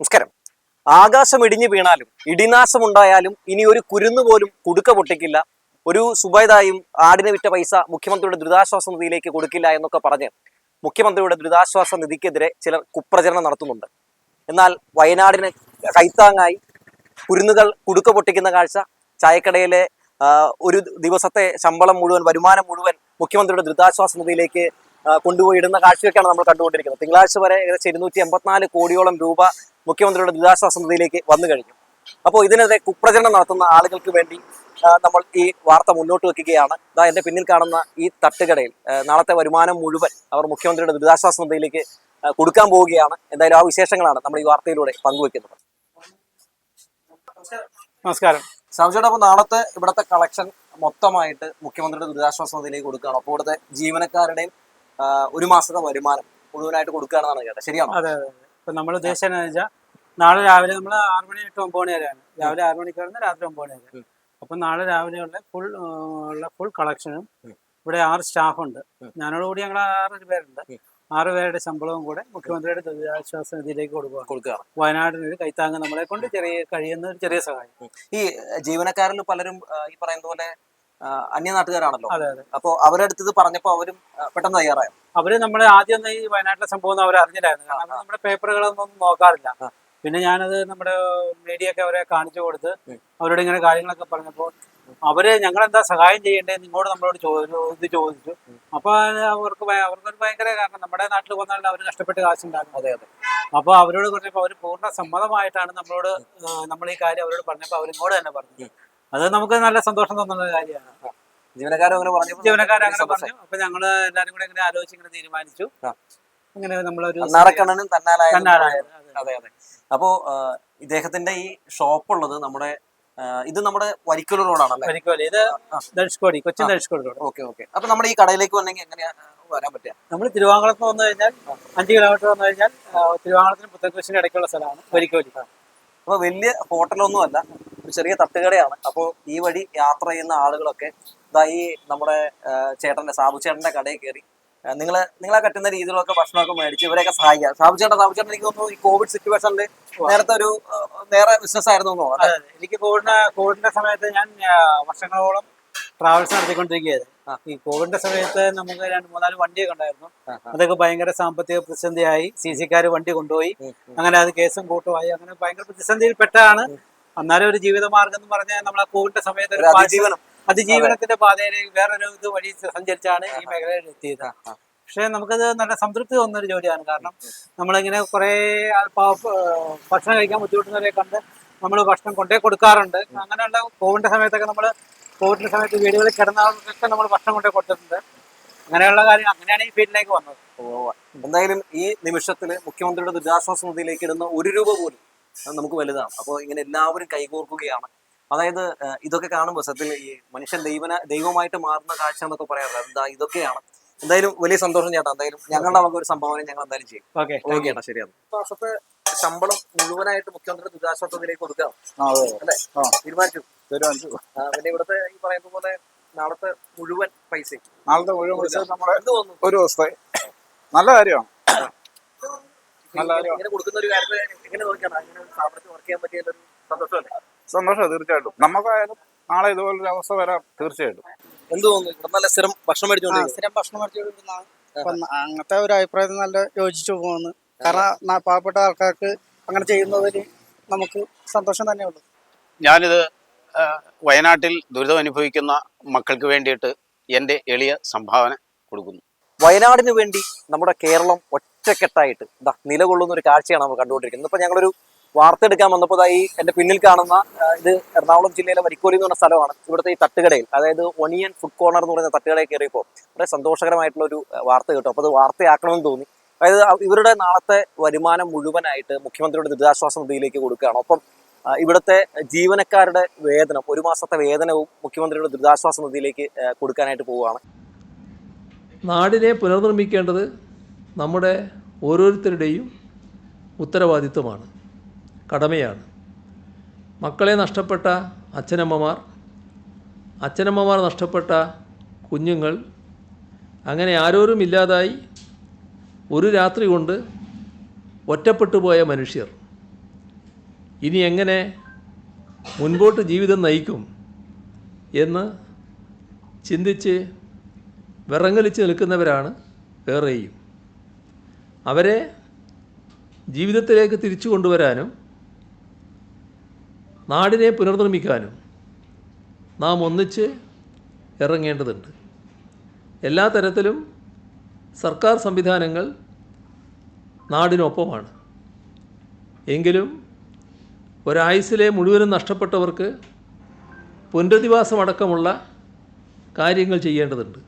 നമസ്കാരം. ആകാശം ഇടിഞ്ഞു വീണാലും ഇടിനാശം ഉണ്ടായാലും ഇനി ഒരു കുരുന്നു പോലും കുടുക്ക പൊട്ടിക്കില്ല. ഒരു സുബൈദായും ആടിനെ വിറ്റ പൈസ മുഖ്യമന്ത്രിയുടെ ദുരിതാശ്വാസ നിധിയിലേക്ക് കൊടുക്കില്ല എന്നൊക്കെ പറഞ്ഞ് മുഖ്യമന്ത്രിയുടെ ദുരിതാശ്വാസ നിധിക്കെതിരെ ചിലർ കുപ്രചരണം നടത്തുന്നുണ്ട്. എന്നാൽ വയനാടിന് കൈത്താങ്ങായി കുരുന്നുകൾ കുടുക്ക പൊട്ടിക്കുന്ന കാഴ്ച ചായക്കടയിലെ ഒരു ദിവസത്തെ ശമ്പളം മുഴുവൻ വരുമാനം മുഴുവൻ മുഖ്യമന്ത്രിയുടെ ദുരിതാശ്വാസ നിധിയിലേക്ക് കൊണ്ടുപോയി ഇടുന്ന കാഴ്ചയൊക്കെയാണ് നമ്മൾ കണ്ടുകൊണ്ടിരിക്കുന്നത്. തിങ്കളാഴ്ച വരെ ഏകദേശം ഇരുന്നൂറ്റി എൺപത്തിനാല് കോടിയോളം രൂപ മുഖ്യമന്ത്രിയുടെ ദുരിതാശ്വാസ നിധിയിലേക്ക് വന്നു കഴിഞ്ഞു. അപ്പോൾ ഇതിനെതിരെ കുപ്രചരണം നടത്തുന്ന ആളുകൾക്ക് വേണ്ടി നമ്മൾ ഈ വാർത്ത മുന്നോട്ട് വെക്കുകയാണ്. ഇതാ എന്റെ പിന്നിൽ കാണുന്ന ഈ തട്ടുകടയിൽ നാളത്തെ വരുമാനം മുഴുവൻ അവർ മുഖ്യമന്ത്രിയുടെ ദുരിതാശ്വാസ നിധിയിലേക്ക് കൊടുക്കാൻ പോവുകയാണ്. എന്തായാലും ആ വിശേഷങ്ങളാണ് നമ്മൾ ഈ വാർത്തയിലൂടെ പങ്കുവെക്കുന്നത്. നമസ്കാരം. സംശയം അപ്പോൾ നാളത്തെ ഇവിടുത്തെ കളക്ഷൻ മൊത്തമായിട്ട് മുഖ്യമന്ത്രിയുടെ ദുരിതാശ്വാസ നിധിയിലേക്ക് കൊടുക്കുകയാണ്. അപ്പോൾ ഇവിടുത്തെ ജീവനക്കാരുടെയും ഒരു മാസത്തെ വരുമാനം മുഴുവനായിട്ട് കൊടുക്കുകയാണെന്നാണ് കേട്ടത്. ശരിയാണോ? അതെ അതെ ഇപ്പൊ നമ്മൾ ഉദ്ദേശിച്ചതെന്ന് വെച്ചാൽ നാളെ രാവിലെ നമ്മൾ ആറ് മണി തൊട്ട് ഒമ്പത് മണി വരെയാണ് രാവിലെ ആറു മണിക്ക് വരുന്ന രാത്രി ഒമ്പത് മണി വരെ. അപ്പൊ നാളെ രാവിലെ ഉള്ള ഫുൾ ഉള്ള ഫുൾ കളക്ഷനും ഇവിടെ ആറ് സ്റ്റാഫുണ്ട് ഞാനോട് കൂടി ഞാനോടുകൂടി ഞങ്ങൾ ആറ് പേരുണ്ട്. ആറ് പേരുടെ ശമ്പളവും കൂടെ മുഖ്യമന്ത്രിയുടെ ദുരിതാശ്വാസ നിധിയിലേക്ക് കൊടുക്കുക കൊടുക്കുകയാണ്. വയനാടിന് ഒരു കൈത്താങ്ങ് നമ്മളെ കൊണ്ട് ചെറിയ കഴിയുന്ന ഒരു ചെറിയ സഹായം. ഈ ജീവനക്കാരിൽ പലരും ഈ പറയുന്ന പോലെ ആ, അന്യനാട്ടുകാരാണല്ലോ. അപ്പൊ അവരുടെ അടുത്ത് ഇത് പറഞ്ഞപ്പോൾ അവരും പെട്ടെന്ന് തയ്യാറായി? അവർ നമ്മളെ ആദ്യം ഈ വയനാട്ടിലെ സംഭവം അവർ അറിഞ്ഞില്ലായിരുന്നു. കാരണം നമ്മുടെ പേപ്പറുകളൊന്നും നോക്കാറില്ല. പിന്നെ ഞാനത് നമ്മുടെ മീഡിയ ഒക്കെ അവരെ കാണിച്ചു കൊടുത്ത് അവരോട് ഇങ്ങനെ കാര്യങ്ങളൊക്കെ പറഞ്ഞപ്പോൾ അവർ ഞങ്ങളെന്താ സഹായം ചെയ്യേണ്ടത് നിങ്ങളോട് നമ്മളോട് ചോദിച്ചു ഇത് ചോദിച്ചു. അപ്പൊ അവർക്ക് അവർക്കൊരു ഭയങ്കര കാരണം നമ്മുടെ നാട്ടിൽ വന്നാൽ അവർ കഷ്ടപ്പെട്ട് കാശുണ്ടാക്കും. അതെ അതെ. അപ്പൊ അവരോട് പറഞ്ഞപ്പോൾ അവർ പൂർണ സമ്മതമായിട്ടാണ് നമ്മളോട് നമ്മൾ ഈ കാര്യം അവരോട് പറഞ്ഞപ്പോൾ അവരിങ്ങോട് തന്നെ പറഞ്ഞു. അത് നമുക്ക് നല്ല സന്തോഷം തോന്നുന്ന കാര്യമാണ്. ജീവനക്കാരും അങ്ങനെ പറഞ്ഞു. ജീവനക്കാരൻ അങ്ങനെ പറഞ്ഞു. അപ്പൊ ഞങ്ങൾ എല്ലാരും കൂടെ ഇങ്ങനെ ആലോചിച്ച് ഇങ്ങനെ തീരുമാനിച്ചു. അങ്ങനെ നമ്മളൊരു അന്നാറക്കണ്ണനും തന്നാലായ. അതെ അതെ. അപ്പോ ഇദ്ദേഹത്തിന്റെ ഈ ഷോപ്പ് ഉള്ളത് നമ്മുടെ ഇത് നമ്മുടെ വരിക്കലൂർ റോഡാണ് പരിക്കോലി ഇത് Dhanushkodi Cochin Dhanushkodi road. Okay okay. അപ്പൊ നമ്മുടെ ഈ കടയിലേക്ക് വന്നെങ്കിൽ എങ്ങനെയാ വരാൻ പറ്റുക? നമ്മൾ തിരുവാങ്കുളത്ത് വന്നു കഴിഞ്ഞാൽ അഞ്ച് കിലോമീറ്റർ വന്നു കഴിഞ്ഞാൽ തിരുവാങ്കുളത്തിന് പുത്തൻകുരിശിനും ഇടയ്ക്കുള്ള സ്ഥലമാണ് വരിക്കോലി. അപ്പൊ വലിയ ഹോട്ടലൊന്നും അല്ല. ഒരു ചെറിയ തട്ടുകടയാണ്. അപ്പോൾ ഈ വഴി യാത്ര ചെയ്യുന്ന ആളുകളൊക്കെ ഇതാ ഈ നമ്മുടെ ചേട്ടന്റെ സാബു ചേട്ടന്റെ കടയിൽ കയറി. നിങ്ങൾ നിങ്ങളെ കറ്റുന്ന പറ്റുന്ന രീതിയിലൊക്കെ ഭക്ഷണമൊക്കെ മേടിച്ച് ഇവരെയൊക്കെ സഹായിക്കാം സാബു ചേട്ടൻ സാബു ചേട്ടൻ എനിക്ക് തോന്നുന്നു ഈ കോവിഡ് സിറ്റുവേഷനിൽ നേരത്തെ ഒരു നേരെ ബിസിനസ് ആയിരുന്നു. എനിക്ക് കോവിഡിന്റെ കോവിഡിന്റെ സമയത്ത് ഞാൻ വർഷങ്ങളോളം ട്രാവൽസ് നടത്തിക്കൊണ്ടിരിക്കുകയായിരുന്നു. ഈ കോവിഡിന്റെ സമയത്ത് നമുക്ക് രണ്ട് മൂന്നാൽ വണ്ടിയൊക്കെ ഉണ്ടായിരുന്നു. അതൊക്കെ ഭയങ്കര സാമ്പത്തിക പ്രതിസന്ധിയായി. സി സിക്കാർ വണ്ടി കൊണ്ടുപോയി. അങ്ങനെ അത് കേസും കൂട്ടുമായി അങ്ങനെ ഭയങ്കര പ്രതിസന്ധിയിൽപ്പെട്ടാണ് അന്നാലും ഒരു ജീവിതമാർഗം എന്ന് പറഞ്ഞാൽ നമ്മൾ ആ കോവിഡിന്റെ സമയത്ത് ഒരു അതിജീവനം. അതിജീവനത്തിന്റെ പാതയിൽ വേറൊരു ഇത് വഴി സഞ്ചരിച്ചാണ് ഈ മേഖലയിൽ എത്തിയത്. പക്ഷേ നമുക്കത് നല്ല സംതൃപ്തി തോന്നുന്ന ഒരു ജോലിയാണ്. കാരണം നമ്മളിങ്ങനെ കുറേ ഭക്ഷണം കഴിക്കാൻ ബുദ്ധിമുട്ടുന്നവരെ കണ്ട് നമ്മൾ ഭക്ഷണം കൊണ്ടേ കൊടുക്കാറുണ്ട്. അങ്ങനെയുള്ള കോവിഡിന്റെ സമയത്തൊക്കെ നമ്മൾ കോവിഡിന്റെ സമയത്ത് വീടുകളിൽ കിടന്നവർക്കൊക്കെ നമ്മൾ ഭക്ഷണം കൊണ്ടേ കൊടുത്തിട്ടുണ്ട്. അങ്ങനെയുള്ള കാര്യം അങ്ങനെയാണ് ഈ ഫീൽഡിലേക്ക് വന്നത്. എന്തായാലും ഈ നിമിഷത്തിൽ മുഖ്യമന്ത്രിയുടെ ദുരിതാശ്വാസ നിധിയിലേക്ക് ഇടുന്ന ഒരു രൂപ പോലും നമുക്ക് വലുതാണ്. അപ്പോൾ ഇങ്ങനെ എല്ലാവരും കൈകോർക്കുകയാണ്. അതായത് ഇതൊക്കെ കാണുമ്പോൾ സത്യത്തിൽ ഈ മനുഷ്യൻ ദൈവന ദൈവമായിട്ട് മാറുന്ന കാഴ്ച എന്നൊക്കെ പറയാറില്ല എന്താ ഇതൊക്കെയാണ്. എന്തായാലും വലിയ സന്തോഷം ചേട്ടാ. എന്തായാലും ഞങ്ങളുടെ വക ഒരു സംഭാവന ഞങ്ങൾ എന്തായാലും ചെയ്യും. ഓക്കെ ഓക്കെ ചേട്ടാ ശരിയാണ് മാസത്തെ ശമ്പളം മുഴുവനായിട്ട് മുഖ്യമന്ത്രി ദുരിതാശ്വാസത്തിലേക്ക് കൊടുക്കാം അല്ലേ? തീരുമാനിച്ചു. തീരുമാനിച്ചു. പിന്നെ ഇവിടുത്തെ ഈ പറയുന്ന പോലെ നാളത്തെ മുഴുവൻ പൈസ നാളത്തെ മുഴുവൻ പൈസ നമ്മുടെ ഒരു ദിവസത്തെ. നല്ല കാര്യമാണ്. ഇങ്ങനെ- ഇങ്ങനെ കൊടുക്കുന്ന ഒരു എങ്ങനെ നോക്കിയാണ്? അങ്ങനെ സ്ഥാപനത്തിൽ വർക്ക് ചെയ്യാൻ പറ്റിയ ഒരു സന്തോഷമല്ലേ? സന്തോഷം തീർച്ചയായിട്ടും. നമുക്കായാലും നാളെ ഇതുപോലൊരു അവസ്ഥ വരാം തീർച്ചയായിട്ടും. എന്ത് തോന്നുന്നു? നല്ല സ്ഥിരം ഭക്ഷണം ആ, സ്ഥിരം ഭക്ഷണം അങ്ങനത്തെ ഒരു അഭിപ്രായത്തിൽ നല്ല യോജിച്ചു പോകുന്നു. കാരണം പാവപ്പെട്ട ആൾക്കാർക്ക് അങ്ങനെ ചെയ്യുന്നതിൽ നമുക്ക് സന്തോഷം തന്നെ ഉള്ളു. ഞാനിത് വയനാട്ടിൽ ദുരിതം അനുഭവിക്കുന്ന മക്കൾക്ക് വേണ്ടിയിട്ട് എന്റെ എളിയ സംഭാവന കൊടുക്കുന്നു. വയനാടിന് വേണ്ടി നമ്മുടെ കേരളം ഒറ്റക്കെട്ടായിട്ട്. ഇതാ നിലകൊള്ളുന്ന ഒരു കാഴ്ചയാണ് നമ്മൾ കണ്ടുകൊണ്ടിരിക്കുന്നത്. ഇപ്പൊ ഞങ്ങളൊരു വാർത്ത എടുക്കാൻ വന്നപ്പോൾ ഈ എന്റെ പിന്നിൽ കാണുന്ന ഇത് എറണാകുളം ജില്ലയിലെ വരിക്കോലി എന്ന് പറഞ്ഞ സ്ഥലമാണ്. ഇവിടുത്തെ ഈ തട്ടുകടയിൽ അതായത് ഒണിയൻ ഫുഡ് കോർണർ എന്ന് പറയുന്ന തട്ടുകടയിൽ കയറിയപ്പോൾ വളരെ സന്തോഷകരമായിട്ടുള്ള ഒരു വാർത്ത കേട്ടു. അപ്പോൾ അത് വാർത്തയാക്കണമെന്ന് തോന്നി. അതായത് ഇവരുടെ നാളത്തെ വരുമാനം മുഴുവനായിട്ട് മുഖ്യമന്ത്രിയുടെ ദുരിതാശ്വാസ നിധിയിലേക്ക് കൊടുക്കുകയാണ്. ഒപ്പം ഇവിടുത്തെ ജീവനക്കാരുടെ വേതനം ഒരു മാസത്തെ വേതനവും മുഖ്യമന്ത്രിയുടെ ദുരിതാശ്വാസ നിധിയിലേക്ക് കൊടുക്കാനായിട്ട് പോവുകയാണ്. നാടിനെ പുനർനിർമ്മിക്കേണ്ടത് നമ്മുടെ ഓരോരുത്തരുടെയും ഉത്തരവാദിത്വമാണ് കടമയാണ്. മക്കളെ നഷ്ടപ്പെട്ട അച്ഛനമ്മമാർ അച്ഛനമ്മമാർ നഷ്ടപ്പെട്ട കുഞ്ഞുങ്ങൾ അങ്ങനെ ആരോരും ഇല്ലാതായി ഒരു രാത്രി കൊണ്ട് ഒറ്റപ്പെട്ടു പോയ മനുഷ്യർ. ഇനി എങ്ങനെ മുൻപോട്ട് ജീവിതം നയിക്കും എന്ന് ചിന്തിച്ച് വിറങ്ങലിച്ച് നിൽക്കുന്നവരാണ് ഏറെയും അവരെ ജീവിതത്തിലേക്ക് തിരിച്ചു കൊണ്ടുവരാനും നാടിനെ പുനർനിർമ്മിക്കാനും നാം ഒന്നിച്ച് ഇറങ്ങേണ്ടതുണ്ട്. എല്ലാ തരത്തിലും സർക്കാർ സംവിധാനങ്ങൾ നാടിനൊപ്പമാണ്. എങ്കിലും ഒരായുസിലെ മുഴുവനും നഷ്ടപ്പെട്ടവർക്ക് പുനരധിവാസമടക്കമുള്ള കാര്യങ്ങൾ ചെയ്യേണ്ടതുണ്ട്.